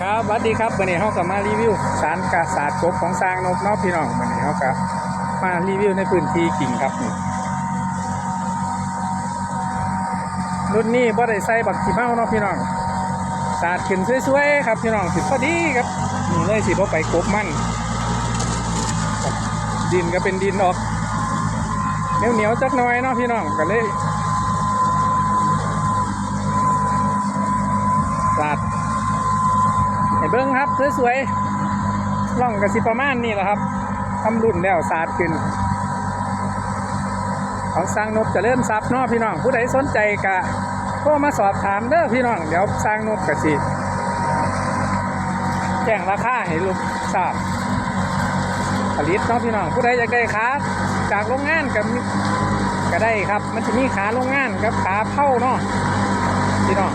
ครับสวัสดีครับวันนี้เขาก็มารีวิวสารกาศาสตร์กบของสร้างนกนอกพี่น้องวันนี้เขาก็มารีวิวในพื้นที่กิ่งครับนี่รุ่นนี้บ่ได้ใส่บักขี้เมาเนาะพี่น้องสาดขึ้นสวยๆครับพี่น้องสิพอดีครับนี่เลยสิบ่ไปกบมันดินก็เป็นดินออกเหนียวๆจักหน่อยเนาะพี่น้องก็เลย ให้เบิ้งครับสวยๆล่องกระสิประมาณนี้แหละครับทำรุ่นแล้วสาดขึ้น ของสร้างนบจะเริ่มซับนาะพี่น้อง ผู้ใดสนใจกะก็มาสอบถามเด้อพี่น้อง เดี๋ยวสร้างนบกะสิแจ้งราคาให้ลูกทราบผลิตเนาะพี่น้องผู้ใดอยากได้ขาจากโรงงานกับก็ได้ครับ มันจะมีขาโรงงานกับขาเผาเนาะพี่น้อง